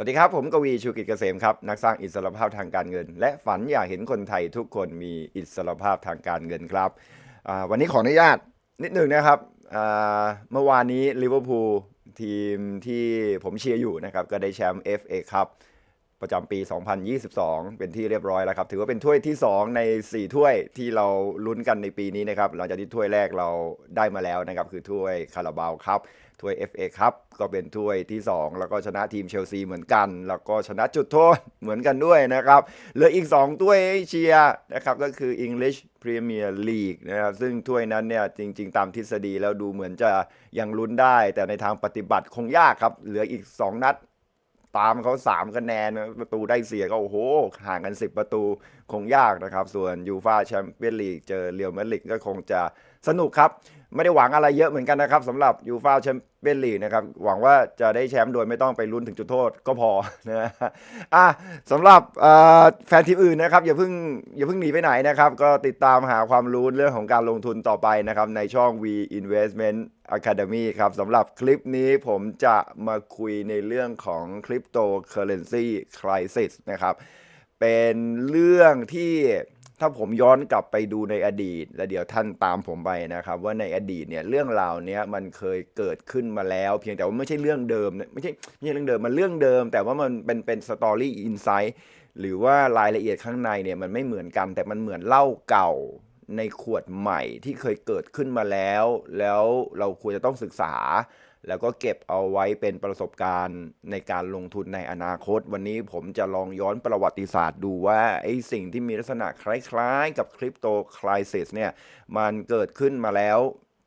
สวัสดีครับ ผมกวีชูกิจเกษมครับ นักสร้างอิสรภาพทางการเงิน และฝันอยากเห็นคนไทยทุกคนมีอิสรภาพทางการเงินครับวันนี้ขออนุญาตนิดหนึ่งนะครับเมื่อวานนี้ลิเวอร์พูลทีมที่ผมเชียร์อยู่นะครับก็ได้แชมป์ FA ครับประจำปี 2022 เป็นที่เรียบร้อยแล้วครับ ถือว่าเป็นถ้วยที่ 2 ใน 4 ถ้วยที่เราลุ้นกันในปีนี้นะครับ หลังจากที่ถ้วยแรกเราได้มาแล้วนะครับ คือถ้วยคาราบาวครับ ถ้วย FA ครับก็เป็นถ้วยที่ 2 แล้วก็ชนะทีมเชลซีเหมือนกัน แล้วก็ชนะจุดโทษเหมือนกันด้วยนะครับเหลืออีก 2 ถ้วยให้เชียนะครับก็คือ English Premier League นะครับซึ่งถ้วยนั้นเนี่ยจริง ๆ ตามทฤษฎีแล้วดูเหมือนจะยังลุ้นได้ แต่ในทางปฏิบัติคงยากครับ เหลืออีก 2 นัดตามเขา3คะแนนประตูได้เสียก็โอ้โหห่างกัน 10 ประตูคงยากนะครับ ส่วนยูฟาแชมเปี้ยนลีกเจอเรียวมาดริดก็คงจะ สนุกครับ ไม่ได้หวังอะไรเยอะเหมือนกันนะครับสำหรับยูฟาแชมเปี้ยนลีกนะครับ หวังว่าจะได้แชมป์โดยไม่ต้องไปลุ้นถึงจุดโทษก็พอนะฮะอะสำหรับแฟนทีมอื่นนะครับ อย่าเพิ่งอย่าเพิ่งหนีไปไหนนะครับ ก็ติดตามหาความรู้เรื่องของการลงทุนต่อไปนะครับ ในช่อง V Investment Academy ครับสำหรับคลิปนี้ผมจะมาคุยในเรื่องของ Cryptocurrency Crisis นะครับ เป็นเรื่องที่ ถ้าผมย้อนกลับไปดูในอดีต แล้วเดี๋ยวท่านตามผมไปนะครับ ว่าในอดีตเนี่ยเรื่องราวเนี้ยมันเคยเกิดขึ้นมาแล้ว เพียงแต่ว่าไม่ใช่เรื่องเดิมนะไม่ใช่ไม่ใช่เรื่องเดิมมันเรื่องเดิม แต่ว่ามันเป็นเป็นสตอรี่อินไซต์หรือว่ารายละเอียดข้างในเนี่ยมันไม่เหมือนกัน แต่มันเหมือนเล่าเก่าในขวดใหม่ที่เคยเกิดขึ้นมาแล้ว แล้วเราควรจะต้องศึกษา แล้วก็เก็บเอาไว้เป็นประสบการณ์ในการลงทุนในอนาคต วันนี้ผมจะลองย้อนประวัติศาสตร์ดูว่าไอ้สิ่งที่มีลักษณะคล้ายๆ กับคริปโตคริสิสเนี่ยมันเกิดขึ้นมาแล้ว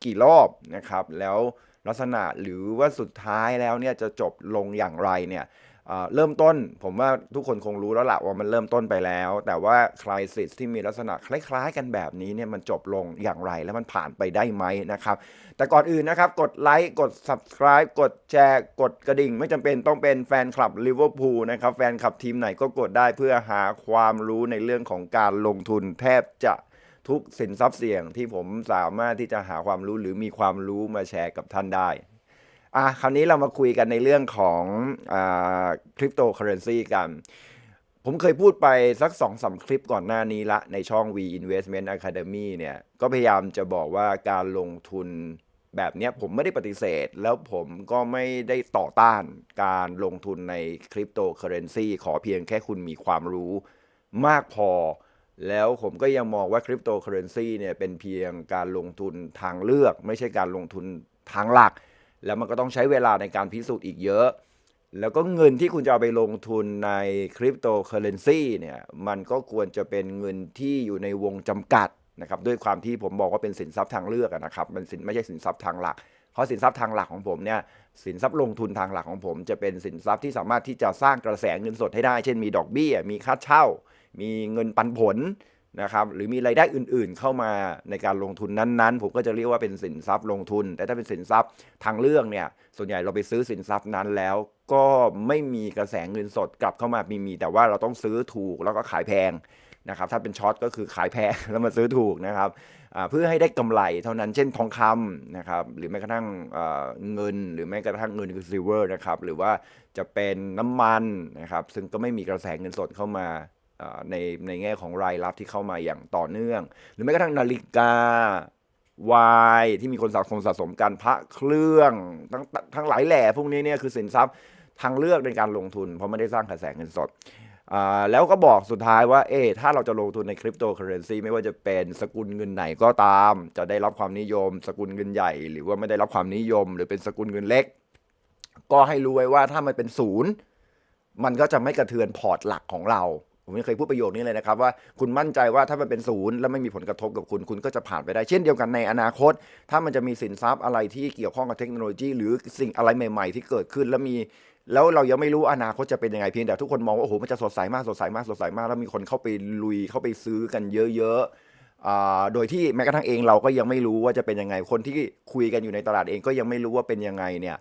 กี่รอบนะครับ แล้วลักษณะหรือว่าสุดท้ายแล้วเนี่ยจะจบลงอย่างไรเนี่ย เริ่มต้นผมว่าทุกคนคงรู้แล้วละว่ามันเริ่มต้นไปแล้ว แต่ว่าคริสิสที่มีลักษณะคล้ายๆ กันแบบนี้เนี่ยมันจบลงอย่างไรแล้วมันผ่านไปได้ไหมนะครับแต่ก่อนอื่นนะครับ กดไลค์กด subscribe กดแชร์ กดกระดิ่ง ไม่จำเป็นต้องเป็นแฟนคลับลิเวอร์พูลนะครับแฟนคลับทีมไหนก็กดได้เพื่อหาความรู้ในเรื่องของการลงทุนแทบจะทุกสินทรัพย์เสี่ยงที่ผมสามารถที่จะหาความรู้หรือมีความรู้มาแชร์กับท่านได้ อะคราวนี้เรามาคุยกันในเรื่องของคริปโตเคอเรนซีกัน ผมเคยพูดไปสัก2อสาคลิปก่อนหน้านี้ละ ในช่อง V Investment Academy เนี่ย ก็พยายามจะบอกว่าการลงทุนแบบเนี้ยผมไม่ได้ปฏิเสธ แล้วผมก็ไม่ได้ต่อต้านการลงทุนในคริปโตเคอเรนซีขอเพียงแค่คุณมีความรู้มากพอ แล้วผมก็ยังมองว่าคริปโตเคอเรนซีเนี่ยเป็นเพียงการลงทุนทางเลือก ไม่ใช่การลงทุนทางหลัก แล้วมันก็ต้องใช้เวลาในการพิสูจน์อีกเยอะ แล้วก็เงินที่คุณจะเอาไปลงทุนในคริปโตเคอเรนซีเนี่ยมันก็ควรจะเป็นเงินที่อยู่ในวงจำกัดนะครับด้วยความที่ผมบอกว่าเป็นสินทรัพย์ทางเลือกนะครับมันสินไม่ใช่สินทรัพย์ทางหลัก เพราะสินทรัพย์ทางหลักของผมเนี่ยสินทรัพย์ลงทุนทางหลักของผม จะเป็นสินทรัพย์ที่สามารถที่จะสร้างกระแสเงินสดให้ได้ เช่นมีดอกเบี้ย มีค่าเช่า มีเงินปันผล นะครับหรือมีรายได้อื่นๆเข้ามาในการลงทุนนั้นๆ ผมก็จะเรียกว่าเป็นสินทรัพย์ลงทุน แต่ถ้าเป็นสินทรัพย์ทางเลือกเนี่ยส่วนใหญ่เราไปซื้อสินทรัพย์นั้นแล้ว ก็ไม่มีกระแสเงินสดกลับเข้ามามีมี แต่ว่าเราต้องซื้อถูกแล้วก็ขายแพงนะครับถ้าเป็นช็อตก็คือขายแพงแล้วมาซื้อถูกนะครับเพื่อให้ได้กำไรเท่านั้นเช่นทองคำนะครับหรือแม้กระทั่งเงิน หรือแม้กระทั่งเงินคือซิลเวอร์นะครับหรือว่าจะเป็นน้ำมันนะครับซึ่งก็ไม่มีกระแสเงินสดเข้ามา ในในแง่ของรายรับที่เข้ามาอย่างต่อเนื่อง หรือแม้กระทั่งนาฬิกาวายที่มีคนสะสมสะสมกันพระเครื่องทั้งทั้งหลายแหล่พวกนี้เนี่ยคือสินทรัพย์ทางเลือกในการลงทุน เพราะไม่ได้สร้างกระแสเงินสดแล้วก็บอกสุดท้ายว่า เอ๊ถ้าเราจะลงทุนในคริปโตเคอเรนซีไม่ว่าจะเป็นสกุลเงินไหนก็ตาม จะได้รับความนิยม สกุลเงินใหญ่ หรือว่าไม่ได้รับความนิยม หรือเป็นสกุลเงินเล็ก ก็ให้รู้ไว้ว่าถ้ามันเป็นศูนย์มันก็จะไม่กระเทือนพอร์ตหลักของเรา ผมยังเคยพูดประโยคนี้เลยนะครับว่าคุณมั่นใจว่าถ้ามันเป็นศูนย์แล้วไม่มีผลกระทบกับคุณคุณก็จะผ่านไปได้ เช่นเดียวกันในอนาคต ถ้ามันจะมีสินทรัพย์อะไรที่เกี่ยวข้องกับเทคโนโลยี หรือสิ่งอะไรใหม่ ๆ ที่เกิดขึ้นแล้วมีแล้วเรายังไม่รู้อนาคตจะเป็นยังไงเพียงแต่ทุกคนมองว่าโอ้โหมันจะสดใสมากสดใสมากสดใสมากแล้วมีคนเข้าไปลุยเข้าไปซื้อกันเยอะๆโดยที่แม้กระทั่งเองเราก็ยังไม่รู้ว่าจะเป็นยังไงคนที่คุยกันอยู่ในตลาดเองก็ยังไม่รู้ว่าเป็นยังไงเนี่ย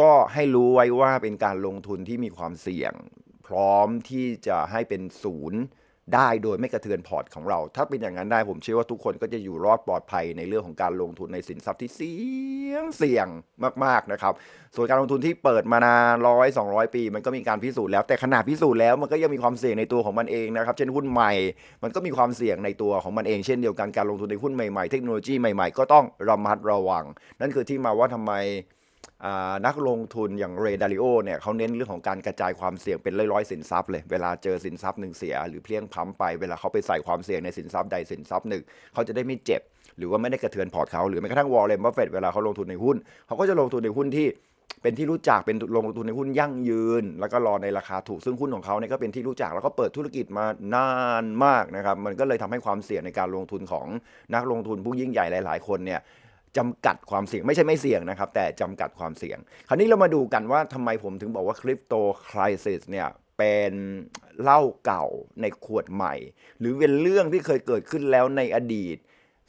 ก็ให้รู้ไว้ว่าเป็นการลงทุนที่มีความเสี่ยง พร้อมที่จะให้เป็นศูนย์ได้โดยไม่กระเทือนพอร์ตของเรา ถ้าเป็นอย่างนั้นได้ผมเชื่อว่าทุกคนก็จะอยู่รอดปลอดภัยในเรื่องของการลงทุนในสินทรัพย์ที่เสี่ยงเสี่ยงมากๆนะครับ ส่วนการลงทุนที่เปิดมานานร้อยสองปี มันก็มีการพิสูจน์แล้วแต่ขนาดพิสูจน์แล้วมันก็ยังมีความเสี่ยงในตัวของมันเองนะครับ เช่นหุ้นใหม่ มันก็มีความเสี่ยงในตัวของมันเองเช่นเดียวกันการลงทุนในหุ้นใหม่ๆเทคโนโลยีใหม่ๆก็ต้องระมัดระวัง นั่นคือที่มาว่าทำไม นักลงทุนอย่างเรดาริโอเนี่ยเขาเน้นเรื่องของการกระจายความเสี่ยงเป็นร้อยๆสินทรัพย์เลยเวลาเจอสินทรัพย์หนึ่งเสีย หรือเพลี้ยงพล้ำไปเวลาเขาไปใส่ความเสี่ยงในสินทรัพย์ใดสินทรัพย์หนึ่งเขาจะได้ไม่เจ็บ หรือว่าไม่ได้กระเทือนพอร์ตเขาหรือแม้กระทั่งวอลเลนบัฟเฟตเวลาเขาลงทุนในหุ้นเขาก็จะลงทุนในหุ้นที่เป็นที่รู้จักเป็นลงทุนในหุ้นยั่งยืน แล้วก็รอในราคาถูกซึ่งหุ้นของเขาเนี่ยก็เป็นที่รู้จักแล้วก็เปิดธุรกิจมานานมากนะครับมันก็เลยทำให้ความเสี่ยงในการลงทุนของนักลงทุนผู้ยิ่งใหญ่หลาย ๆ คนเนี่ย จำกัดความเสี่ยงไม่ใช่ไม่เสี่ยงนะครับ แต่จำกัดความเสี่ยง คราวนี้เรามาดูกันว่าทำไมผมถึงบอกว่าคริปโตคริสิสเนี่ยเป็นเหล้าเก่าในขวดใหม่ หรือเป็นเรื่องที่เคยเกิดขึ้นแล้วในอดีต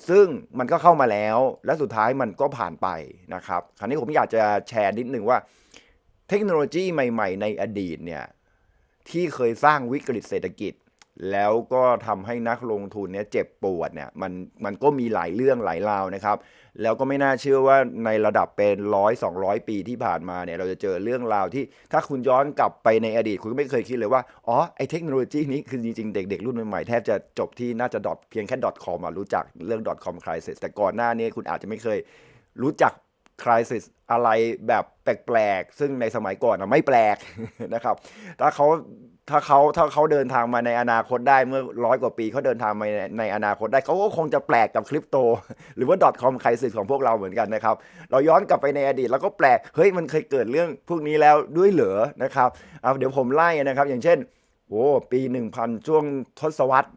ซึ่งมันก็เข้ามาแล้ว และสุดท้ายมันก็ผ่านไปนะครับ คราวนี้ผมอยากจะแชร์นิดนึงว่า เทคโนโลยีใหม่ ๆ ในอดีตเนี่ยที่เคยสร้างวิกฤตเศรษฐกิจ แล้วก็ทำให้นักลงทุนเนี่ยเจ็บปวดเนี่ยมันมันก็มีหลายเรื่องหลายราวนะครับ แล้วก็ไม่น่าเชื่อว่าในระดับเป็นร้อยสองร้อยปีที่ผ่านมาเนี่ยเราจะเจอเรื่องราวที่ถ้าคุณย้อนกลับไปในอดีต คุณก็ไม่เคยคิดเลยว่า อ๋อไอเทคโนโลยีนี้คือจริงๆ เด็กๆ รุ่นใหม่ๆ แทบจะจบที่น่าจะดอทเพียงแค่ .com อะรู้จักเรื่อง .com crisis แต่ก่อนหน้านี้คุณอาจจะไม่เคยรู้จัก crisis อะไรแบบแปลกๆ ซึ่งในสมัยก่อนอะไม่แปลกนะครับ ถ้าเขา ถ้าเขาถ้าเขาเดินทางมาในอนาคตได้เมื่อร้อยกว่าปีเขาเดินทางมาในในอนาคตได้เขาก็คงจะแปลกกับคริปโต หรือว่า .com crisis ของพวกเราเหมือนกันนะครับ เราย้อนกลับไปในอดีตแล้วก็แปลก เฮ้ยมันเคยเกิดเรื่องพวกนี้แล้วด้วยเหรอนะครับเอาเดี๋ยวผมไล่นะครับ อย่างเช่นโอ้ปี 1000 ช่วงทศวรรษ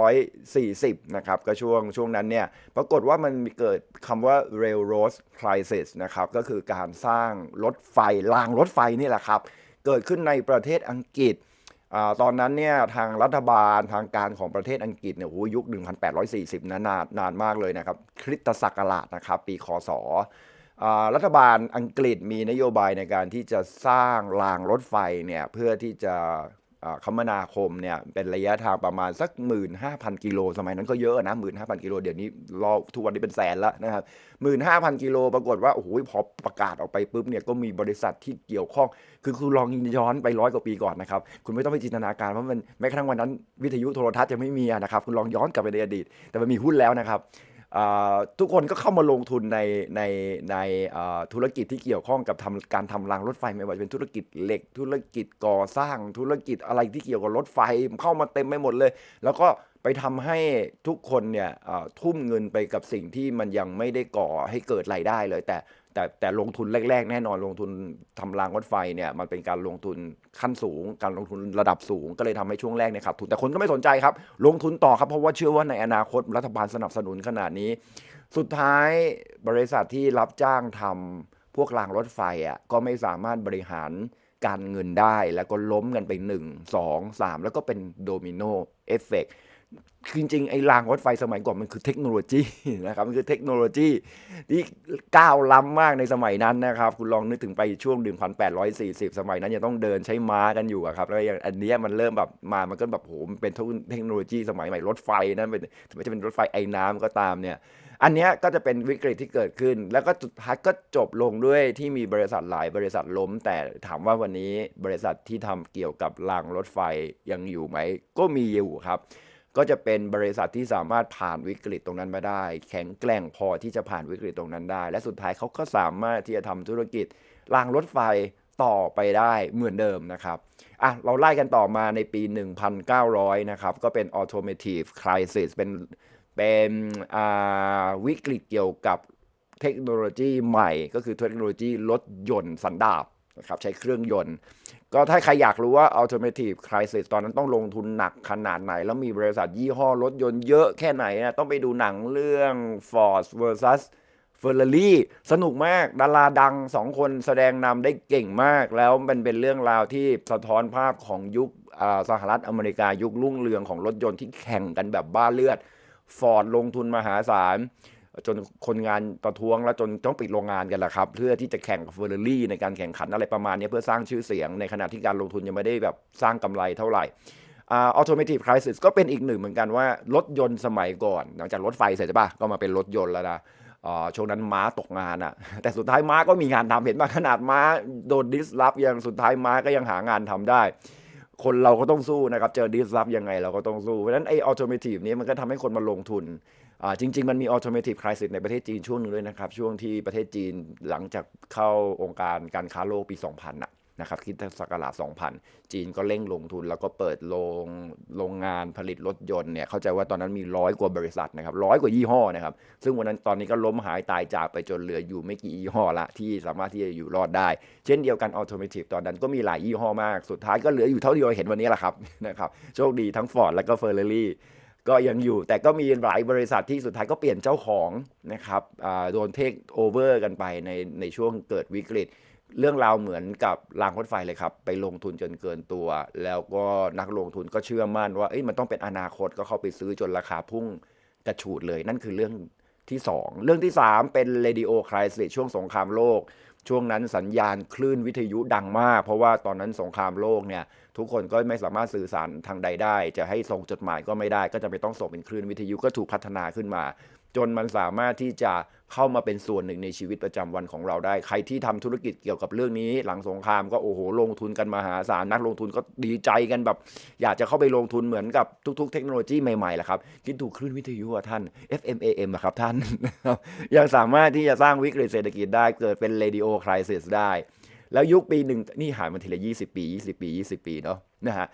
1840 นะครับ ก็ช่วงช่วงนั้นเนี่ย ปรากฏว่ามันมีเกิดคำว่า railroad crisis นะครับ ก็คือการสร้างรถไฟรางรถไฟนี่แหละครับ เกิดขึ้นในประเทศอังกฤษอตอนนั้นเนี่ยทางรัฐบาลทางการของประเทศอังกฤษเนี่ยโอ้โหยุค 1840นะนานนานมากเลยนะครับคริสตศักราชนะครับ ปีคศรัฐบาลอังกฤษมีนโยบายในการที่จะสร้างรางรถไฟเนี่ยเพื่อที่จะ คมนาคมเนี่ยเป็นระยะทางประมาณสัก 15,000 กิโลสมัยนั้นก็เยอะนะ15,000 กิโลเดี๋ยวนี้รอทุกวันนี้เป็นแสนแล้วนะครับ15,000 กิโลปรากฏว่าโอ้โหพอประกาศออกไปปุ๊บเนี่ยก็มีบริษัทที่เกี่ยวข้อง คือคุณลองย้อนไปร้อยกว่าปีก่อนนะครับ คุณไม่ต้องไปจินตนาการว่ามันแม้กระทั่งวันนั้นวิทยุโทรทัศน์ยังไม่มีนะครับ คุณลองย้อนกลับไปในอดีต แต่มันมีหุ้นแล้วนะครับ ทุกคนก็เข้ามาลงทุนในในในธุรกิจที่เกี่ยวข้องกับทำการทำรางรถไฟไม่ว่าจะเป็นธุรกิจเหล็ก ธุรกิจก่อสร้างธุรกิจอะไรที่เกี่ยวกับรถไฟเข้ามาเต็มไปหมดเลย แล้วก็ไปทำให้ทุกคนเนี่ยทุ่มเงินไปกับสิ่งที่มันยังไม่ได้ก่อให้เกิดรายได้เลย แต่ แต่แต่ลงทุนแรกๆ แน่นอนลงทุนทำรางรถไฟเนี่ยมันเป็นการลงทุนขั้นสูง การลงทุนระดับสูง ก็เลยทำให้ช่วงแรกเนี่ยขาดทุนแต่คนก็ไม่สนใจครับ ลงทุนต่อครับเพราะว่าเชื่อว่าในอนาคตรัฐบาลสนับสนุนขนาดนี้ สุดท้ายบริษัทที่รับจ้างทำพวกรางรถไฟอะก็ไม่สามารถบริหารการเงินได้แล้วก็ล้มกันไป 1 2 3 แล้วก็เป็นโดมิโนเอฟเฟกคือ จริงๆไอ้รางรถไฟสมัยก่อนมันคือเทคโนโลยีนะครับมันคือเทคโนโลยีที่ก้าวล้ำมากในสมัยนั้นนะครับ คุณลองนึกถึงไปช่วง 1840 สมัยนั้นยังต้องเดินใช้ม้ากันอยู่ครับแล้วอย่างอันนี้มันเริ่มแบบมามันก็แบบโหมเป็นเทคโนโลยีสมัยใหม่รถไฟนะเป็นถึงแม้จะเป็นรถไฟไอ้น้ำก็ตามเนี่ยอันนี้ก็จะเป็นวิกฤตที่เกิดขึ้น แล้วก็สุดท้ายก็จบลงด้วยที่มีบริษัทหลายบริษัทล้ม แต่ถามว่าวันนี้บริษัทที่ทำเกี่ยวกับรางรถไฟยังอยู่ไหม ก็มีอยู่ครับ ก็จะเป็นบริษัทที่สามารถผ่านวิกฤตตรงนั้นมาได้ แข็งแกร่งพอที่จะผ่านวิกฤตตรงนั้นได้ และสุดท้ายเขาก็สามารถที่จะทำธุรกิจรางรถไฟต่อไปได้เหมือนเดิมนะครับอะเราไล่กันต่อมาในปี 1900 นะครับ ก็เป็น automotive crisis เป็นเป็นวิกฤตเกี่ยวกับเทคโนโลยีใหม่ ก็คือเทคโนโลยีรถยนต์สันดาป นะครับใช้เครื่องยนต์ ก็ถ้าใครอยากรู้ว่า automotive crisis ตอนนั้นต้องลงทุนหนักขนาดไหน แล้วมีบริษัทยี่ห้อรถยนต์เยอะแค่ไหนนะต้องไปดูหนังเรื่อง Ford versus Ferrari สนุกมากดาราดังสองคนแสดงนำได้เก่งมาก แล้วมันเป็นเรื่องราวที่สะท้อนภาพของยุคสหรัฐอเมริกายุครุ่งเรืองของรถยนต์ที่แข่งกันแบบบ้าเลือดฟอร์ดลงทุนมหาศาล จนคนงานประท้วงแล้วจนต้องปิดโรงงานกันแหละครับ เพื่อที่จะแข่งกับเฟอร์รารี่ในการแข่งขันอะไรประมาณนี้เพื่อสร้างชื่อเสียง ในขณะที่การลงทุนยังไม่ได้แบบสร้างกำไรเท่าไหร่อ่า automotive crisis ก็เป็นอีกหนึ่งเหมือนกันว่ารถยนต์สมัยก่อน หลังจากรถไฟเสร็จใช่ะก็มาเป็นรถยนต์แล้วนะช่วงนั้นม้าตกงานอะแต่สุดท้ายม้าก็มีงานทำเห็นป่ะขนาดม้าโดนดิสลอฟยังสุดท้ายม้าก็ยังหางานทำได้ คนเราก็ต้องสู้นะครับ เจอดิสลอฟยังไงเราก็ต้องสู้ เพราะฉะนั้นไอ้ automotive นี้มันก็ทำให้คนมาลงทุนอ่าจริง ๆ มันมีออโตเมทีฟคริสิสในประเทศจีนช่วงหนึงด้วยนะครับ ช่วงที่ประเทศจีนหลังจากเข้าองค์การการค้าโลกปี 2000น่ะ นะครับคิดศักราช2000 จีนก็เร่งลงทุนแล้วก็เปิดโรงโรงงานผลิตรถยนต์เนี่ยเข้าใจว่าตอนนั้นมีร้อยกว่าบริษัทนะครับร้อยกว่ายี่ห้อนะครับ ซึ่งวันนั้นตอนนี้ก็ล้มหายตายจากไปจนเหลืออยู่ไม่กี่ยี่ห้อละที่สามารถที่จะอยู่รอดได้ เช่นเดียวกันออโต o ม i v e ตอนนั้นก็มีหลายยี่ห้อมาก สุดท้ายก็เหลืออยู่เท่าที่เราเห็นวันนี้แหละครับนะครับโชคดีทั้ง Ford และก็ Ferrari ก็ยังอยู่แต่ก็มีหลายบริษัทที่สุดท้ายก็เปลี่ยนเจ้าของนะครับโดนเทคโอเวอร์กันไปในในช่วงเกิดวิกฤต เรื่องราวเหมือนกับรางรถไฟเลยครับ ไปลงทุนจนเกินตัว แล้วก็นักลงทุนก็เชื่อมั่นว่าเอ้ยมันต้องเป็นอนาคตก็เข้าไปซื้อจนราคาพุ่งกระฉูดเลย นั่นคือเรื่องที่ 2 เรื่องที่ 3 เป็น radio crisis ช่วงสงครามโลก ช่วงนั้นสัญญาณคลื่นวิทยุดังมาก เพราะว่าตอนนั้นสงครามโลกเนี่ยทุกคนก็ไม่สามารถสื่อสารทางใดได้ จะให้ส่งจดหมายก็ไม่ได้ ก็จะไปต้องส่งเป็นคลื่นวิทยุก็ถูกพัฒนาขึ้นมา จนมันสามารถที่จะเข้ามาเป็นส่วนหนึ่งในชีวิตประจำวันของเราได้ ใครที่ทำธุรกิจเกี่ยวกับเรื่องนี้ หลังสงครามก็โอ้โหลงทุนกันมหาศาลนักลงทุนก็ดีใจกันแบบ อยากจะเข้าไปลงทุนเหมือนกับทุก ๆ เทคโนโลยีใหม่ๆแหละครับคิดดูคลื่นวิทยุอะท่าน FM AM อะครับท่านยังสามารถที่จะสร้างวิกฤตเศรษฐกิจได้เกิดเป็น radio crisis ได้ แล้วยุคปีหนึ่งนี่หายมาทีละ 20 ปี 20 ปี 20 ปีเนาะนะฮะ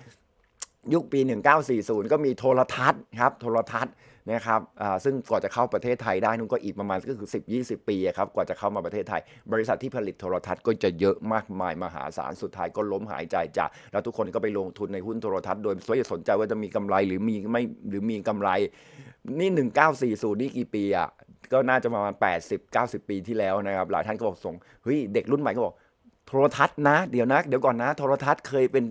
ยุคปี 1940 ก็มีโทรทัศน์ครับโทรทัศน์นะครับซึ่งกว่าจะเข้าประเทศไทยได้นู่นก็อีกประมาณก็คือ 10-20 ปีครับกว่าจะเข้ามาประเทศไทย บริษัทที่ผลิตโทรทัศน์ก็จะเยอะมากมายมหาศาลสุดท้ายก็ล้มหายใจจาก แล้วทุกคนก็ไปลงทุนในหุ้นโทรทัศน์โดยไม่สนใจว่าจะมีกำไรหรือมีไม่หรือมีกำไร นี่ 1940 นี่กี่ปีอะก็น่าจะประมาณ 80-90 ปีที่แล้วนะครับหลายท่านก็บอกสงเฮ้ยเด็กรุ่นใหม่ก็บอก โทรทัศน์นะ เดี๋ยวนะเดี๋ยวก่อนนะ โทรทัศน์เคยเป็น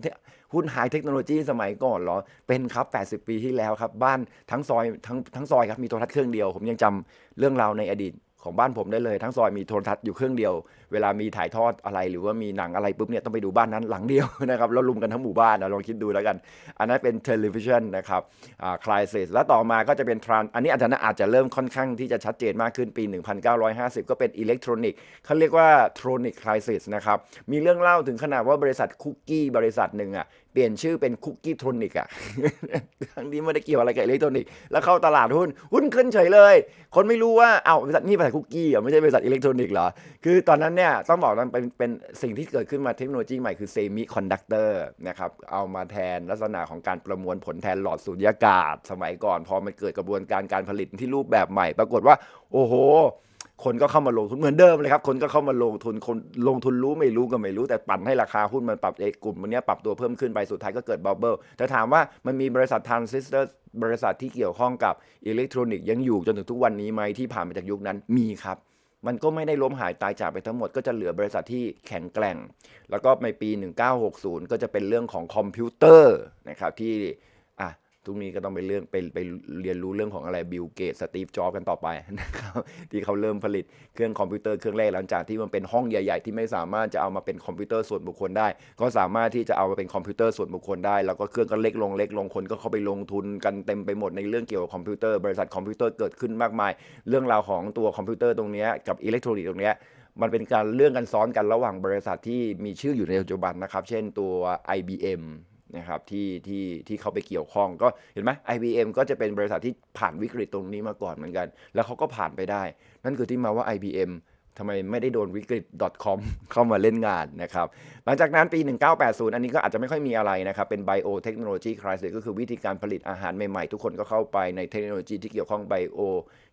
หุ้นไฮเทคโนโลยีสมัยก่อนเหรอ เป็นครับ 80 ปีที่แล้วครับ บ้านทั้งซอยทั้งทั้งซอยครับ มีโทรทัศน์เครื่องเดียว ผมยังจำเรื่องราวในอดีต ของบ้านผมได้เลยทั้งซอยมีโทรทัศน์อยู่เครื่องเดียว เวลามีถ่ายทอดอะไร หรือว่ามีหนังอะไรปุ๊บเนี่ยต้องไปดูบ้านนั้นหลังเดียวนะครับแล้วรุมกันทั้งหมู่บ้านนะลองคิดดูแล้วกัน อันนั้นเป็นเทเลวิชันนะครับอ่าคลายเซสแล้วต่อมาก็จะเป็นทรานอันนี้อาจจะอาจจะเริ่มค่อนข้างที่จะชัดเจนมากขึ้นปี 1950 ก็เป็นอิเล็กทรอนิกส์เขาเรียกว่าทรอนิกคลายเซสนะครับมีเรื่องเล่าถึงขนาดว่าบริษัทคุกกี้บริษัทหนึ่งอะ ปลี่ยนชื่อเป็นคุกกี้ทรอนิกอะทั้งนี้ไม่ได้เกี่ยวอะไรกับอิเล็กทรอนิกส์แล้วเข้าตลาดหุ้น หุ้นขึ้นเฉยเลย คนไม่รู้ว่า เอ้าบริษัทนี่บริษัทคุกกี้อะไม่ใช่บริษัทอิเล็กทรอนิกส์เหรอ คือตอนนั้นเนี่ยต้องบอกว่าเป็นเป็นสิ่งที่เกิดขึ้นมาเทคโนโลยีใหม่คือเซมิคอนดักเตอร์นะครับ เอามาแทนลักษณะของการประมวลผลแทนหลอดสูญญากาศ สมัยก่อน พอมันเกิดกระบวนการการผลิตที่รูปแบบใหม่ ปรากฏว่า โอ้โห คนก็เข้ามาลงทุนเหมือนเดิมเลยครับ คนก็เข้ามาลงทุนคนลงทุนรู้ไม่รู้ก็ไม่รู้แต่ปั่นให้ราคาหุ้นมันปรับเอกลุ่มมันเนี้ยปรับตัวเพิ่มขึ้นไปสุดท้ายก็เกิดบับเบิลแต่ถามว่ามันมีบริษัททรานซิสเตอร์บริษัทที่เกี่ยวข้องกับอิเล็กทรอนิกส์ยังอยู่จนถึงทุกวันนี้ไหมที่ผ่านมาจากยุคนั้นมีครับมันก็ไม่ได้ล้มหายตายจากไปทั้งหมดก็จะเหลือบริษัทที่แข็งแกร่ง แล้วก็ในปี 1960 ก็จะเป็นเรื่องของคอมพิวเตอร์นะครับที่ ทุกนี้ก็ต้องไปเรื่องไปไปเรียนรู้เรื่องของอะไรบิลเกตสตีฟจ็อบกันต่อไปนะครับที่เขาเริ่มผลิตเครื่องคอมพิวเตอร์เครื่องแรกหลังจากที่มันเป็นห้องใหญ่ ๆ ที่ไม่สามารถจะเอามาเป็นคอมพิวเตอร์ส่วนบุคคลได้ ก็สามารถที่จะเอามาเป็นคอมพิวเตอร์ส่วนบุคคลได้ แล้วก็เครื่องก็เล็กลงเล็กลงคนก็เข้าไปลงทุนกันเต็มไปหมดในเรื่องเกี่ยวกับคอมพิวเตอร์บริษัทคอมพิวเตอร์เกิดขึ้นมากมาย เรื่องราวของตัวคอมพิวเตอร์ตรงนี้กับอิเล็กทรอนิกส์ตรงนี้มันเป็นการเรื่องกันซ้อนกันระหว่างบริษัทที่มีชื่ออยู่ในปัจจุบันนะครับ เช่นตัว IBM นะครับที่ที่ที่เขาไปเกี่ยวข้องก็เห็นไหม IBM ก็จะเป็นบริษัทที่ผ่านวิกฤตตรงนี้มาก่อนเหมือนกัน แล้วเขาก็ผ่านไปได้ นั่นคือที่มาว่า IBM ทำไมไม่ได้โดนวิกฤต .com เข้ามาเล่นงานนะครับ หลังจากนั้นปี 1980 อันนี้ก็อาจจะไม่ค่อยมีอะไรนะครับ เป็น Biotechnology Crisis ก็คือวิธีการผลิตอาหารใหม่ๆ ทุกคนก็เข้าไปในเทคโนโลยีที่เกี่ยวข้องไบโอ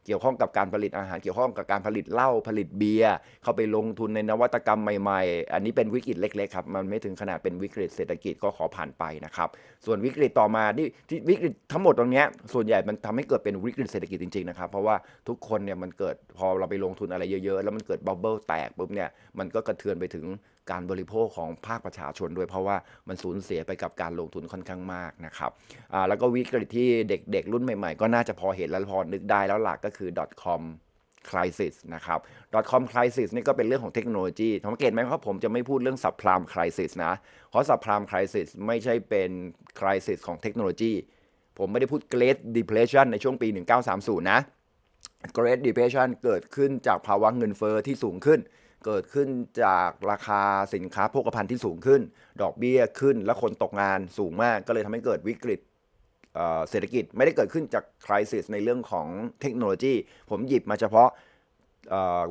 เกี่ยวข้องกับการผลิตอาหารเกี่ยวข้องกับการผลิตเหล้าผลิตเบียร์เข้าไปลงทุนในนวัตกรรมใหม่ๆ อันนี้เป็นวิกฤตเล็กๆครับมันไม่ถึงขนาดเป็นวิกฤตเศรษฐกิจก็ขอผ่านไปนะครับส่วนวิกฤตต่อมาที่ที่วิกฤตทั้งหมดตรงนี้ส่วนใหญ่มันทำให้เกิดเป็นวิกฤตเศรษฐกิจจริงๆนะครับเพราะว่าทุกคนเนี่ยมันเกิดพอเราไปลงทุนอะไรเยอะ ๆ แล้วมันเกิดบับเบิลแตกปุ๊บเนี่ยมันก็กระเทือนไปถึง การบริโภคของภาคประชาชนด้วยเพราะว่ามันสูญเสียไปกับการลงทุนค่อนข้างมากนะครับแล้วก็วิกฤตที่เด็กๆ รุ่นใหม่ๆ ก็น่าจะพอเห็นแล้วพอนึกได้แล้วหลักก็คือ .com crisis นะครับ .com crisis นี่ก็เป็นเรื่องของเทคโนโลยีสังเกตไหมครับผมจะไม่พูดเรื่อง subprime crisis นะ เพราะ subprime crisis ไม่ใช่เป็น crisis ของเทคโนโลยี ผมไม่ได้พูด Great Depression ในช่วงปี 1930 นะ Great Depression เกิดขึ้นจากภาวะเงินเฟอ้อที่สูงขึ้น เกิดขึ้นจากราคาสินค้าโภคภัณฑ์ที่สูงขึ้น ดอกเบี้ยขึ้น และคนตกงานสูงมากก็เลยทำให้เกิดวิกฤตเเศรษฐกิจไม่ได้เกิดขึ้นจากคริสในเรื่องของเทคโนโลยี ผมหยิบมาเฉพาะ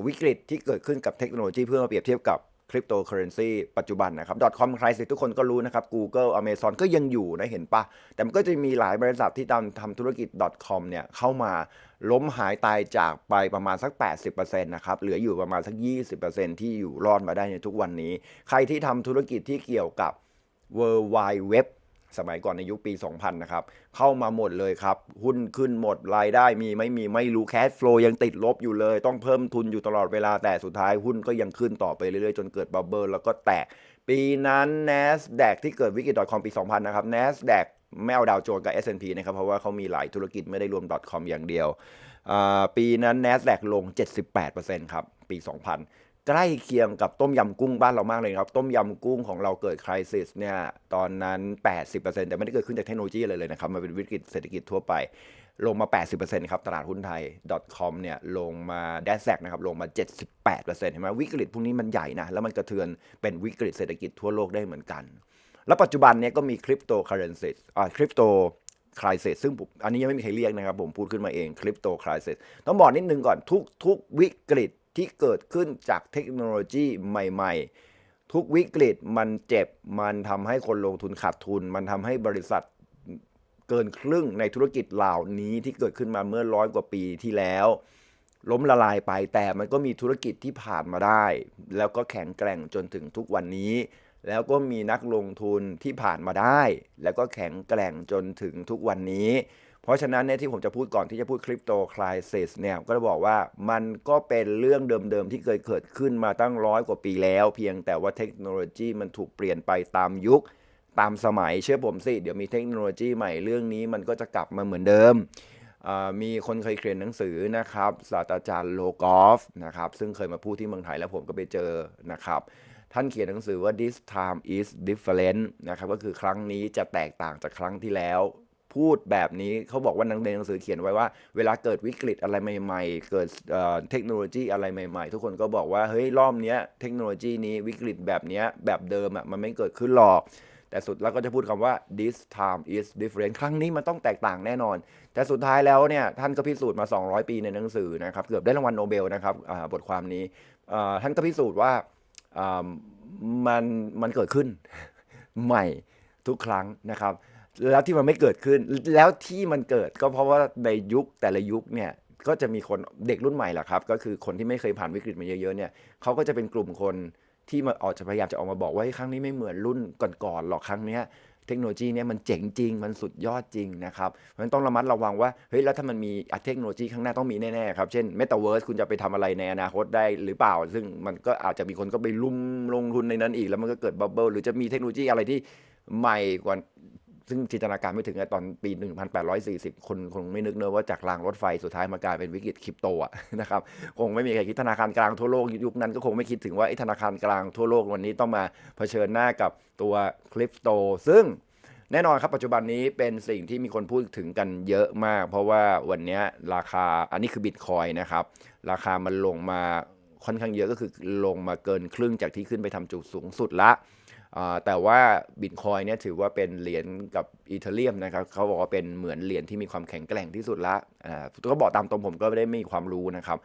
วิกฤตที่เกิดขึ้นกับเทคโนโลยีเพื่อมาเปรียบเทียบกับ คริปโตเคอเรนซีปัจจุบันนะครับ .com crisis ทุกคนก็รู้นะครับ Google Amazon ก็ยังอยู่นะเห็นปะ แต่มันก็จะมีหลายบริษัทที่ทำทำธุรกิจ .com เนี่ยเข้ามาล้มหายตายจากไปประมาณสัก 80%นะครับ เหลืออยู่ประมาณสัก 20%ที่อยู่รอดมาได้ในทุกวันนี้ ใครที่ทำธุรกิจที่เกี่ยวกับ World Wide Web สมัยก่อนในยุคปี 2000 นะครับ เข้ามาหมดเลยครับ หุ้นขึ้นหมดรายได้มีไม่มีไม่รู้แค s โฟลยังติดลบอยู่เลย ต้องเพิ่มทุนอยู่ตลอดเวลาแต่สุดท้ายหุ้นก็ยังขึ้นต่อไปเรื่อยๆ จนเกิดบับเบิลแล้วก็แตกปีนั้น NASDAQ ที่เกิดวิกฤต .com ปี 2000 นะครับ NASDAQ ไม่เอาดาวโจนส์กับ S&P นะครับ เพราะว่าเขามีหลายธุรกิจไม่ได้รวม .com อย่างเดียว ปีนั้น NASDAQ ลง 78%ครับ ปี 2000 ใกล้เคียงกับต้มยำกุ้งบ้านเรามากเลยครับ ต้มยำกุ้งของเราเกิดคริสิสเนี่ยตอนนั้น 80%แต่ไม่ได้เกิดขึ้นจากเทคโนโลยีเลยเลยนะครับ มันเป็นวิกฤตเศรษฐกิจทั่วไป ลงมา 80%ครับ ตลาดหุ้นไทย .com เนี่ยลงมา d a s a c นะครับ ลงมา 78%เห็นไหมวิกฤตพวกนี้มันใหญ่นะ แล้วมันกระเทือนเป็นวิกฤตเศรษฐกิจทั่วโลกได้เหมือนกัน แล้วปัจจุบันเนี่ยก็มีคริปโตเคอเรนซีอ่าคริปโตคริสซึ่งผมอันนี้ยังไม่มีใครเรียกนะครับ ผมพูดขึ้นมาเองคริปโตคริสต้องบอกนิดนึงก่อนทุกทุกวิกฤต ที่เกิดขึ้นจากเทคโนโลยีใหม่ ๆ ทุกวิกฤตมันเจ็บ มันทำให้คนลงทุนขาดทุน มันทำให้บริษัทเกินครึ่งในธุรกิจเหล่านี้ที่เกิดขึ้นมาเมื่อร้อยกว่าปีที่แล้ว ล้มละลายไปแต่มันก็มีธุรกิจที่ผ่านมาได้ แล้วก็แข็งแกร่งจนถึงทุกวันนี้ แล้วก็มีนักลงทุนที่ผ่านมาได้ แล้วก็แข็งแกร่งจนถึงทุกวันนี้ เพราะฉะนั้นเนี่ยที่ผมจะพูดก่อนที่จะพูดคริปโตคลายเซสเนี่ยก็จะบอกว่ามันก็เป็นเรื่องเดิมๆ ที่เคยเกิดขึ้นมาตั้งร้อยกว่าปีแล้ว เพียงแต่ว่าเทคโนโลยีมันถูกเปลี่ยนไปตามยุคตามสมัยเชื่อผมสิ เดี๋ยวมีเทคโนโลยีใหม่เรื่องนี้มันก็จะกลับมาเหมือนเดิม มีคนเคยเขียนหนังสือนะครับศาสตราจารย์โลกอฟนะครับซึ่งเคยมาพูดที่เมืองไทยแล้วผมก็ไปเจอนะครับท่านเขียนหนังสือว่า this time is different นะครับก็คือครั้งนี้จะแตกต่างจากครั้งที่แล้ว พูดแบบนี้เขาบอกว่านังในหนังสือเขียนไว้ว่า เวลาเกิดวิกฤตอะไรใหม่ ๆ เกิดเทคโนโลยีอะไรใหม่ ๆ ทุกคนก็บอกว่าเฮ้ยรอบเนี้ยเทคโนโลยีนี้วิกฤตแบบเนี้ยแบบเดิมอะมันไม่เกิดขึ้นหรอกแต่สุดแล้วก็จะพูดคำว่า this time is different ครั้งนี้มันต้องแตกต่างแน่นอน แต่สุดท้ายแล้วเนี่ยท่านก็พิสูจน์มา 200 ปีในหนังสือนะครับเกือบได้รางวัลโนเบลนะครับบทความนี้ท่านก็พิสูจน์ว่ามันมันเกิดขึ้นใหม่ทุกครั้งนะครับ แล้วที่มันไม่เกิดขึ้น แล้วที่มันเกิดก็เพราะว่าในยุคแต่ละยุคเนี่ยก็จะมีคนเด็กรุ่นใหม่แหละครับ ก็คือคนที่ไม่เคยผ่านวิกฤตมาเยอะๆเนี่ยเขาก็จะเป็นกลุ่มคนที่มาออกจะพยายามจะออกมาบอกว่าครั้งนี้ไม่เหมือนรุ่นก่อนๆหรอกครั้งเนี้ยเทคโนโลยีเนี่ยมันเจ๋งจริง มันสุดยอดจริงนะครับเพราะฉะนั้นต้องระมัดระวังว่าเฮ้ยแล้วถ้ามันมีอะเทคโนโลยีข้างหน้าต้องมีแน่ๆครับ เช่น Metaverse คุณจะไปทำอะไรในอนาคตได้หรือเปล่า ซึ่งมันก็อาจจะมีคนก็ไปลุ่มลงทุนในนั้นอีก แล้วมันก็เกิดบับเบิลหรือจะมีเทคโนโลยีอะไรที่ใหม่กว่า ซึ่งจินตนาการไม่ถึงอะตอนปี 1840 คนคงไม่นึกเนอะว่าจากรางรถไฟสุดท้ายมากลายเป็นวิกฤตคริปโตอะนะครับคงไม่มีใครคิดธนาคารกลางทั่วโลกยุคนั้นก็คงไม่คิดถึงว่าไอ้ธนาคารกลางทั่วโลกวันนี้ต้องมาเผชิญหน้ากับตัวคริปโต ซึ่งแน่นอนครับปัจจุบันนี้เป็นสิ่งที่มีคนพูดถึงกันเยอะมาก เพราะว่าวันนี้ราคาอันนี้คือบิตคอยนะครับ ราคามันลงมาค่อนข้างเยอะก็คือลงมาเกินครึ่งจากที่ขึ้นไปทำจุดสูงสุดละ แต่ว่าบิตคอยเนี่ยถือว่าเป็นเหรียญกับอีเทเรียมนะครับเขาบอกว่าเป็นเหมือนเหรียญที่มีความแข็งแกร่งที่สุดละก็บอกตามตรงผมก็ไม่ได้ไม่มีความรู้นะครับ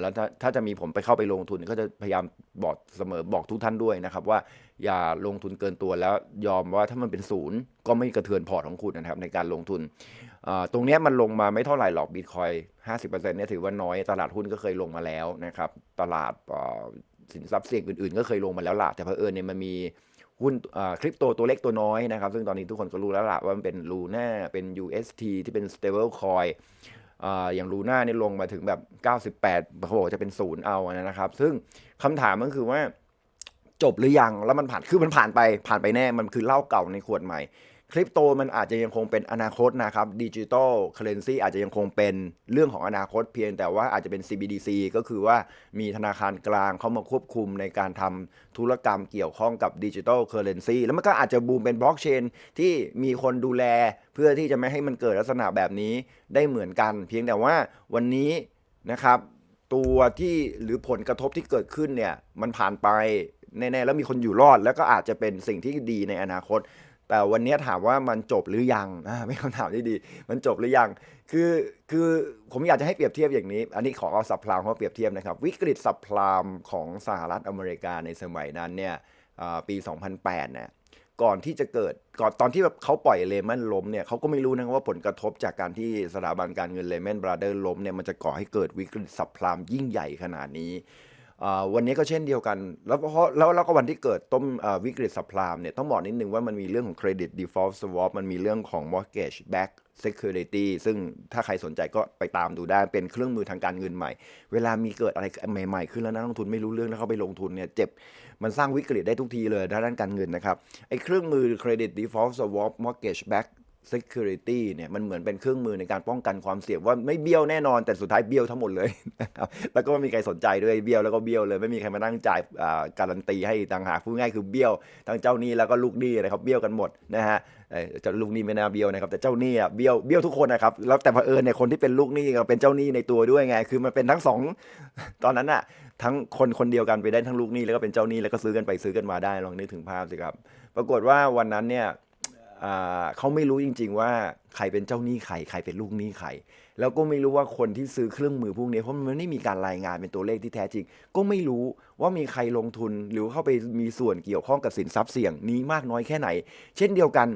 แล้วถ้าถ้าจะมีผมไปเข้าไปลงทุนก็จะพยายามบอกเสมอบอกทุกท่านด้วยนะครับว่าอย่าลงทุนเกินตัวแล้วยอมว่าถ้ามันเป็นศูนย์ก็ไม่กระเทือนพอร์ตของคุณนะครับในการลงทุน ตรงนี้มันลงมาไม่เท่าไหร่หรอกบิตคอย50%เนี่ยถือว่าน้อยตลาดหุ้นก็เคยลงมาแล้วนะครับตลาดสินทรัพย์เสี่ยงอื่นๆ ก็เคยลงมาแล้วล่ะแต่เผอิญเนี่ยมันมี หุ้นคริปโตตัวเล็กตัวน้อยนะครับ ซึ่งตอนนี้ทุกคนก็รู้แล้วล่ะว่ามันเป็นลูน่าเป็น UST ที่เป็น stable coin อย่างลูน่าเนี่ยลงมาถึงแบบ 98เขาบอกว่าจะเป็นศูนย์เอานะครับ ซึ่งคำถามก็คือว่าจบหรือยัง แล้วมันผ่าน คือมันผ่านไป ผ่านไปแน่ มันคือเหล้าเก่าในขวดใหม่ คริปโตมันอาจจะยังคงเป็นอนาคตนะครับดิจิ t a ลเคอเรนซีอาจจะยังคงเป็นเรื่องของอนาคตเพียงแต่ว่าอาจจะเป็น CBDC ก็คือว่ามีธนาคารกลางเข้ามาควบคุมในการทำธุรกรรมเกี่ยวข้องกับดิจิ t a ลเคอเรนซีแล้วมันก็อาจจะบูมเป็นบล็อกเชนที่มีคนดูแลเพื่อที่จะไม่ให้มันเกิดลักษณะแบบนี้ได้เหมือนกัน เพียงแต่ว่าวันนี้นะครับตัวที่หรือผลกระทบที่เกิดขึ้นเนี่ยมันผ่านไปแน่ๆแล้วมีคนอยู่รอด แล้วก็อาจจะเป็นสิ่งที่ดีในอนาคต แต่วันนี้ถามว่ามันจบหรือยังอ่าไม่คำถามที่ดี มันจบหรือยัง คือคือผมอยากจะให้เปรียบเทียบอย่างนี้ อันนี้ขอเอาสับพลามมาเปรียบเทียบนะครับ วิกฤตสับพลามของสหรัฐอเมริกาในสมัยนั้นเนี่ยปี 2008เนี่ยก่อนที่จะเกิดก่อนตอนที่แบบเขาปล่อยเลมอนล้มเนี่ยเขาก็ไม่รู้นะว่าผลกระทบจากการที่สถาบันการเงินเลมอนบราเดอร์ล้มเนี่ยมันจะก่อให้เกิดวิกฤตสับพลามยิ่งใหญ่ขนาดนี้ วันนี้ก็เช่นเดียวกัน แล้วเพราะแล้วแล้วก็วันที่เกิดต้มวิกฤตสับพลามเนี่ยต้องบอกนิดนึงว่ามันมีเรื่องของเครดิต default swap มันมีเรื่องของ mortgage back security ซึ่งถ้าใครสนใจก็ไปตามดูได้เป็นเครื่องมือทางการเงินใหม่ เวลามีเกิดอะไรใหม่ๆ ขึ้นแล้วนักลงทุนไม่รู้เรื่องแล้วเขาไปลงทุนเนี่ยเจ็บมันสร้างวิกฤตได้ทุกทีเลยด้านการเงินนะครับไอ้เครื่องมือ Credit Default Swap Mortgage Back Security เนี่ยมันเหมือนเป็นเครื่องมือในการป้องกันความเสี่ยงว่าไม่เบี้ยวแน่นอนแต่สุดท้ายเบี้ยวทั้งหมดเลยนะครับแล้วก็ไม่มีใครสนใจด้วยเบี้ยวแล้วก็เบี้ยวเลยไม่มีใครมานั่งจ่ายอ่าการันตีให้ต่างหากพูดง่ายคือเบี้ยวทั้งเจ้าหนี้แล้วก็ลูกหนี้นะครับเบี้ยวกันหมดนะฮะเอ่อเจ้าลูกหนี้ไม่น่าเบี้ยวนะครับแต่เจ้าหนี้อะเบี้ยวเบี้ยวทุกคนนะครับแล้วแต่เผอิญเนี่ยคนที่เป็นลูกหนี้ก็เป็นเจ้าหนี้ในตัวด้วยไงคือมันเป็นทั้งสองตอนนั้นอะทั้งคนคนเดียวกันไปได้ทั้งลูกหนี้แล้วก็เป็นเจ้าหนี้แล้วก็ซื้อกันไปซื้อกันมาได้ลองนึกถึงภาพสิครับ ปรากฏว่าวันนั้นเนี่ย เขาไม่รู้จริง ๆ ว่าใครเป็นเจ้าหนี้ใครใครเป็นลูกหนี้ใครแล้วก็ไม่รู้ว่าคนที่ซื้อเครื่องมือพวกนี้เพราะมันไม่มีการรายงานเป็นตัวเลขที่แท้จริง ก็ไม่รู้ว่ามีใครลงทุนหรือเข้าไปมีส่วนเกี่ยวข้องกับสินทรัพย์เสี่ยงนี้มากน้อยแค่ไหน เช่นเดียวกัน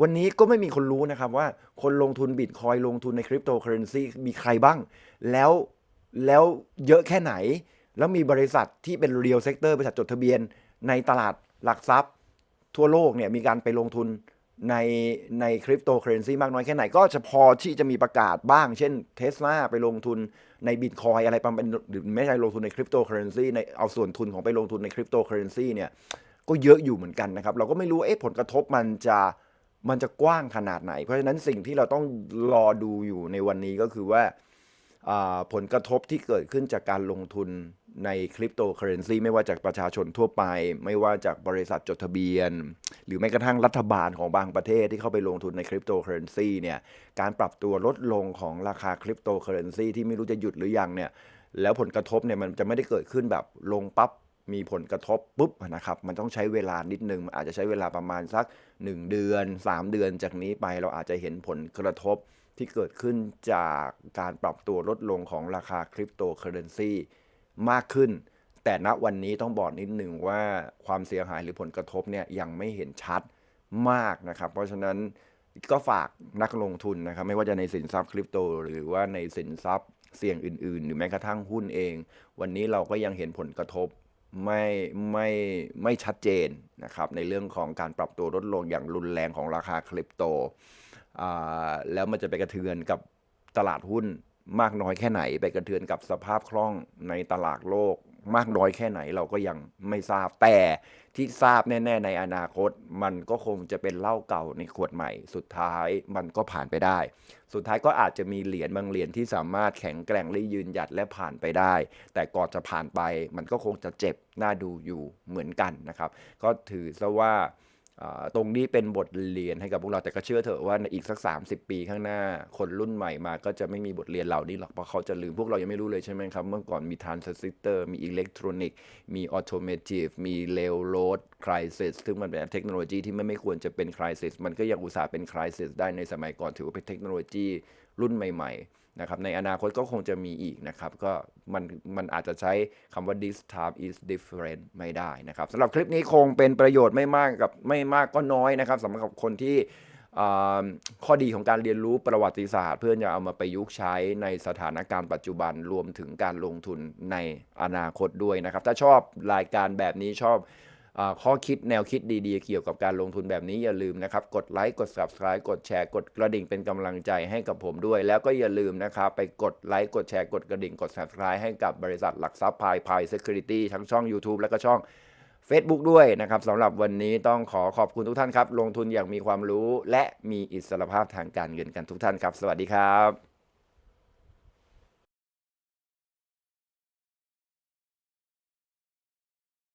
วันนี้ก็ไม่มีคนรู้นะครับว่าคนลงทุนบิตคอยลงทุนในคริปโตเคอเรนซีมีใครบ้าง แล้วแล้วเยอะแค่ไหน แล้วมีบริษัทที่เป็น real sector บริษัทจดทะเบียน ในตลาดหลักทรัพย์ ทั่วโลกเนี่ยมีการไปลงทุน ในในคริปโตเคอเรนซีมากน้อยแค่ไหน ก็จะพอที่จะมีประกาศบ้าง เช่นเทสลาไปลงทุนในบิตคอยอะไรประมาณหรือไม่ใช่ลงทุนในคริปโตเคอเรนซีในเอาส่วนทุนของไปลงทุนในคริปโตเคอเรนซีเนี่ยก็เยอะอยู่เหมือนกันนะครับ เราก็ไม่รู้เอ๊ะผลกระทบมันจะมันจะกว้างขนาดไหน เพราะฉะนั้นสิ่งที่เราต้องรอดูอยู่ในวันนี้ก็คือว่าอ่า ผลกระทบที่เกิดขึ้นจากการลงทุนในคริปโตเคอเรนซีไม่ว่าจากประชาชนทั่วไป ไม่ว่าจากบริษัทจดทะเบียน หรือแม้กระทั่งรัฐบาลของบางประเทศที่เข้าไปลงทุนในคริปโตเคอเรนซีเนี่ยการปรับตัวลดลงของราคาคริปโตเคอเรนซีที่ไม่รู้จะหยุดหรือยังเนี่ยแล้วผลกระทบเนี่ยมันจะไม่ได้เกิดขึ้นแบบลงปั๊บมีผลกระทบปุ๊บนะครับ มันต้องใช้เวลานิดนึง มันอาจจะใช้เวลาประมาณสัก 1 เดือน 3 เดือนจากนี้ไปเราอาจจะเห็นผลกระทบ ที่เกิดขึ้นจากการปรับตัวลดลงของราคาคริปโตเคอเรนซีมากขึ้น แต่ณวันนี้ต้องบอกนิดหนึ่งว่าความเสียหายหรือผลกระทบเนี่ยยังไม่เห็นชัดมากนะครับ เพราะฉะนั้นก็ฝากนักลงทุนนะครับ ไม่ว่าจะในสินทรัพย์คริปโต หรือว่าในสินทรัพย์เสี่ยงอื่น ๆ หรือแม้กระทั่งหุ้นเอง วันนี้เราก็ยังเห็นผลกระทบไม่ไม่ไม่ชัดเจนนะครับในเรื่องของการปรับตัวลดลงอย่างรุนแรงของราคาคริปโต แล้วมันจะไปกระเทือนกับตลาดหุ้นมากน้อยแค่ไหน ไปกระเทือนกับสภาพคล่องในตลาดโลกมากน้อยแค่ไหนเราก็ยังไม่ทราบแต่ที่ทราบแน่ ๆ ในอนาคต มันก็คงจะเป็นเหล้าเก่าในขวดใหม่ สุดท้ายมันก็ผ่านไปได้ สุดท้ายก็อาจจะมีเหรียญบางเหรียญที่สามารถแข็งแกร่งและยืนหยัดและผ่านไปได้ แต่ก่อนจะผ่านไปมันก็คงจะเจ็บน่าดูอยู่เหมือนกันนะครับ ก็ถือซะว่าอ่า ตรงนี้เป็นบทเรียนให้กับพวกเราแต่ก็เชื่อเถอะว่าในอีกสัก 30 ปีข้างหน้า คนรุ่นใหม่มาก็จะไม่มีบทเรียนเหล่านี้หรอกเพราะเขาจะลืมพวกเรายังไม่รู้เลยใช่ไหมครับ เมื่อก่อนมีทรานซิสเตอร์มีอิเล็กทรอนิกส์มีออโตเมทีฟมีเลวโรดคริสิสซึ่งมันเป็นเทคโนโลยีที่ไม่ไม่ควรจะเป็นคริสิสมันก็ยังอุตส่าห์เป็นคริสิสได้ในสมัยก่อนถือว่าเป็นเทคโนโลยีรุ่นใหม่ ๆ นะครับในอนาคตก็คงจะมีอีกนะครับ ก็มันมันอาจจะใช้คำว่า this time is different ไม่ได้นะครับสำหรับคลิปนี้คงเป็นประโยชน์ไม่มากกับไม่มากก็น้อยนะครับสำหรับคนที่ข้อดีของการเรียนรู้ประวัติศาสตร์ เพื่อจะเอามาประยุกต์ใช้ในสถานการณ์ปัจจุบันรวมถึงการลงทุนในอนาคตด้วยนะครับ ถ้าชอบรายการแบบนี้ชอบ ข้อคิดแนวคิดดีๆ เกี่ยวกับการลงทุนแบบนี้อย่าลืมนะครับ กดไลค์กด Subscribe กดแชร์กดกระดิ่งเป็นกำลังใจให้กับผมด้วย แล้วก็อย่าลืมนะครับไปกดไลค์กดแชร์กดกระดิ่งกด Subscribe ให้กับบริษัทหลักทรัพย์พายพาย Security ทั้งช่อง YouTube แล้วก็ช่อง Facebook ด้วยนะครับสำหรับวันนี้ต้องขอขอบคุณทุกท่านครับ ลงทุนอย่างมีความรู้และมีอิสรภาพทางการเงินกันทุกท่านครับ สวัสดีครับ